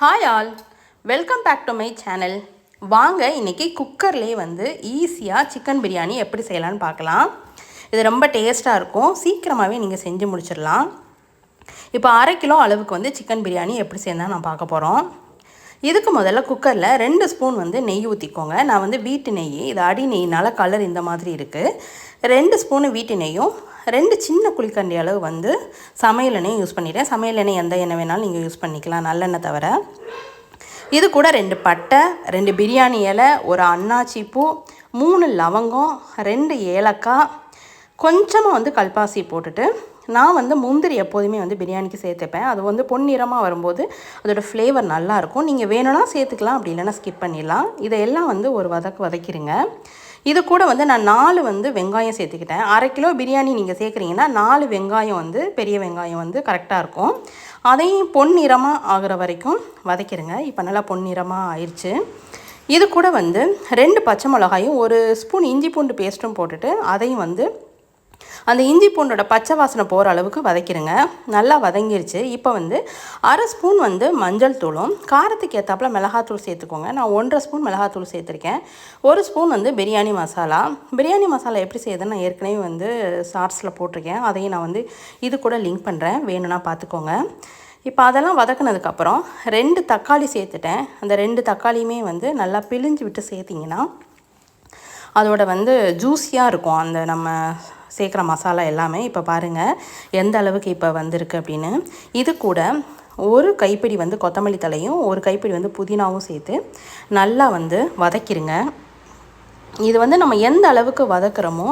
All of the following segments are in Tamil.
Hi all welcome back to my channel வாங்க இன்றைக்கி குக்கர்லேயே வந்து ஈஸியாக சிக்கன் பிரியாணி எப்படி செய்யலான்னு பார்க்கலாம். இது ரொம்ப டேஸ்ட்டாக இருக்கும். சீக்கிரமாகவே நீங்கள் செஞ்சு முடிச்சிடலாம். இப்போ அரை கிலோ அளவுக்கு வந்து சிக்கன் பிரியாணி எப்படி செய்யணும் நான் பார்க்க போகிறோம் இதுக்கு முதல்ல குக்கரில் ரெண்டு ஸ்பூன் வந்து நெய் ஊற்றிக்கோங்க நான் வந்து வீட்டு நெய் இது அடி நெய்னால் கலர் இந்த மாதிரி இருக்குது ரெண்டு ஸ்பூனு வீட்டு நெய்யும் ரெண்டு சின்ன குழிக்கண்டி அளவு வந்து சமையல் எண்ணெயும் யூஸ் பண்ணிட்டேன். சமையல் எண்ணெய் எந்த எண்ணெய் வேணாலும் நீங்கள் யூஸ் பண்ணிக்கலாம் நல்லெண்ணெய் தவிர. இது கூட ரெண்டு பட்டை ரெண்டு பிரியாணி இலை ஒரு அன்னாச்சி பூ மூணு லவங்கம் ரெண்டு ஏலக்காய் கொஞ்சமாக வந்து கல்பாசி போட்டுட்டு நான் வந்து முந்திரி எப்போதுமே வந்து பிரியாணிக்கு சேர்த்துப்பேன். அது வந்து பொன்னிறமாக வரும்போது அதோடய ஃப்ளேவர் நல்லாயிருக்கும் நீங்கள் வேணும்னா சேர்த்துக்கலாம் அப்படி இல்லைன்னா ஸ்கிப் பண்ணிடலாம். இதையெல்லாம் வந்து ஒரு வதக்கு வதக்கிடுங்க இது கூட வந்து நான் நாலு வந்து வெங்காயம் சேர்த்துக்கிட்டேன். அரை கிலோ பிரியாணி நீங்கள் சேர்க்குறீங்கன்னா நாலு வெங்காயம் வந்து பெரிய வெங்காயம் வந்து கரெக்டாக இருக்கும். அதையும் பொன்னிறமாக ஆகிற வரைக்கும் வதக்கிடுங்க இப்போ நல்லா பொன்னிறமாக ஆயிடுச்சு இது கூட வந்து ரெண்டு பச்சை மிளகாயும் ஒரு ஸ்பூன் இஞ்சி பூண்டு பேஸ்ட்டும் போட்டுட்டு அதையும் வந்து அந்த இஞ்சி பூண்டோட பச்சை வாசனை போகிற அளவுக்கு வதக்கிடுங்க நல்லா வதங்கிருச்சு. இப்போ வந்து அரை ஸ்பூன் வந்து மஞ்சள் தூளும் காரத்துக்கு ஏற்றாப்புல மிளகாத்தூள் சேர்த்துக்கோங்க. நான் ஒன்றரை ஸ்பூன் மிளகாத்தூள் சேர்த்துருக்கேன். ஒரு ஸ்பூன் வந்து பிரியாணி மசாலா. பிரியாணி மசாலா எப்படி செய்யுதுன்னு நான் ஏற்கனவே வந்து ஷார்ட்ஸில் போட்டிருக்கேன். அதையும் நான் வந்து இது கூட லிங்க் பண்ணுறேன் வேணும்னா பார்த்துக்கோங்க இப்போ அதெல்லாம் வதக்குனதுக்கப்புறம் ரெண்டு தக்காளி சேர்த்துட்டேன். அந்த ரெண்டு தக்காளியுமே வந்து நல்லா பிழிஞ்சு விட்டு சேர்த்திங்கன்னா அதோட வந்து ஜூஸியாக இருக்கும். அந்த நம்ம சேர்க்குற மசாலா எல்லாமே இப்போ பாருங்கள் எந்த அளவுக்கு இப்போ வந்திருக்கு அப்படின்னு. இது கூட ஒரு கைப்பிடி வந்து கொத்தமல்லி தலையும் ஒரு கைப்பிடி வந்து புதினாவும் சேர்த்து நல்லா வந்து வதக்கிடுங்க இது வந்து நம்ம எந்த அளவுக்கு வதக்குறோமோ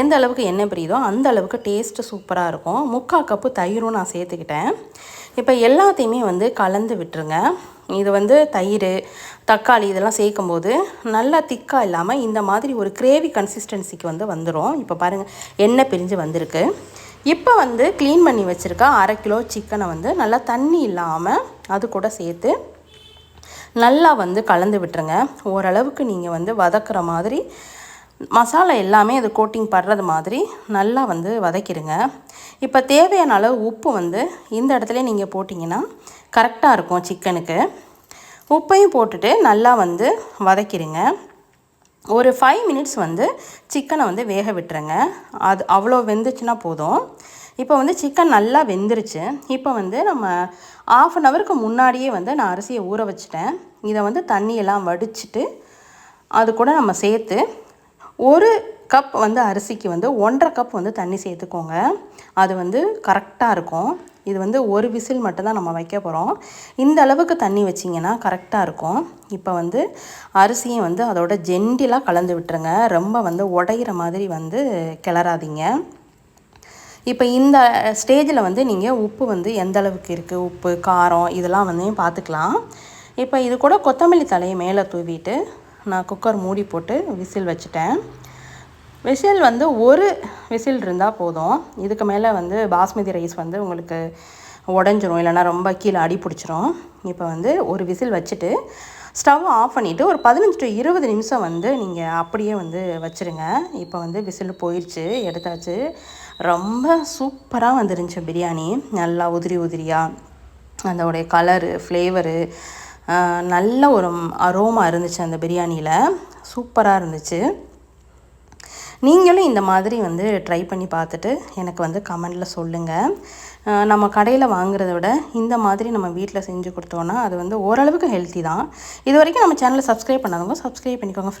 எந்த அளவுக்கு எண்ணெய் பிரியுதோ அந்த அளவுக்கு டேஸ்ட்டு சூப்பராக இருக்கும். முக்கால் கப்பு தயிரும் நான் சேர்த்துக்கிட்டேன். இப்போ எல்லாத்தையுமே வந்து கலந்து விட்டுருங்க. இது வந்து தயிர் தக்காளி இதெல்லாம் சேர்க்கும் போது நல்லா திக்காக இல்லாமல் இந்த மாதிரி ஒரு கிரேவி கன்சிஸ்டன்சிக்கு வந்து வந்துடும் இப்போ பாருங்கள் எண்ணெய் பிரிஞ்சு வந்திருக்கு. இப்போ வந்து க்ளீன் பண்ணி வச்சுருக்க அரை கிலோ சிக்கனை வந்து நல்லா தண்ணி இல்லாமல் அது கூட சேர்த்து நல்லா வந்து கலந்து விட்டுருங்க. ஓரளவுக்கு நீங்கள் வந்து வதக்குற மாதிரி மசாலா எல்லாமே அது கோட்டிங் படுறது மாதிரி நல்லா வந்து வதக்கிடுங்க. இப்போ தேவையான அளவு உப்பு வந்து இந்த இடத்துல நீங்கள் போட்டிங்கன்னா கரெக்டாக இருக்கும் சிக்கனுக்கு. உப்பையும் போட்டுட்டு நல்லா வந்து வதக்கிடுங்க. ஒரு ஃபைவ் மினிட்ஸ் வந்து சிக்கனை வந்து வேக விட்டுருங்க. அது அவ்வளோ வெந்துச்சுன்னா போதும். இப்போ வந்து சிக்கன் நல்லா வெந்துருச்சு. இப்போ வந்து நம்ம ஆஃப் அன் ஹவருக்கு முன்னாடியே வந்து நான் அரிசியை ஊற வச்சுட்டேன். இதை வந்து தண்ணியெல்லாம் வடிச்சிட்டு அது கூட நம்ம சேர்த்து ஒரு கப் வந்து அரிசிக்கு வந்து ஒன்றரை கப் வந்து தண்ணி சேர்த்துக்கோங்க. அது வந்து கரெக்டாக இருக்கும். இது வந்து ஒரு விசில் மட்டும்தான் நம்ம வைக்க போகிறோம் இந்த அளவுக்கு தண்ணி வச்சிங்கன்னா கரெக்டாக இருக்கும். இப்போ வந்து அரிசியும் வந்து அதோட ஜென்டிலாக கலந்து விட்டுருங்க. ரொம்ப வந்து உடையிற மாதிரி வந்து கிளறாதீங்க. இப்போ இந்த ஸ்டேஜில் வந்து நீங்கள் உப்பு வந்து எந்த அளவுக்கு இருக்குது உப்பு காரம் இதெல்லாம் வந்து பார்த்துக்கலாம். இப்போ இது கூட கொத்தமல்லி தலையை மேலே தூவிட்டு நான் குக்கர் மூடி போட்டு விசில் வச்சுட்டேன். விசில் வந்து ஒரு விசில் இருந்தால் போதும். இதுக்கு மேலே வந்து பாஸ்மதி ரைஸ் வந்து உங்களுக்கு உடஞ்சிரும். இல்லைனா ரொம்ப கீழே அடி பிடிச்சிரும். இப்போ வந்து ஒரு விசில் வச்சுட்டு ஸ்டவ் ஆஃப் பண்ணிவிட்டு ஒரு பதினஞ்சு டு இருபது நிமிஷம் வந்து நீங்கள் அப்படியே வந்து வச்சுருங்க. இப்போ வந்து விசில் போயிடுச்சு எடுத்தாச்சு. ரொம்ப சூப்பராக வந்துருந்துச்சு பிரியாணி. நல்லா உதிரி உதிரியாக அதோடைய கலரு ஃப்ளேவரு நல்ல ஒரு அரோமா இருந்துச்சு அந்த பிரியாணியில். சூப்பராக இருந்துச்சு. நீங்களும் இந்த மாதிரி வந்து ட்ரை பண்ணி பார்த்துட்டு எனக்கு வந்து கமெண்டில் சொல்லுங்கள் நம்ம கடையில் வாங்குறத விட இந்த மாதிரி நம்ம வீட்டில் செஞ்சு கொடுத்தோன்னா அது வந்து ஓரளவுக்கு ஹெல்த்தி தான். இது வரைக்கும் நம்ம சேனலை சப்ஸ்கிரைப் பண்ணாதவங்க சப்ஸ்கிரைப் பண்ணிக்கோங்க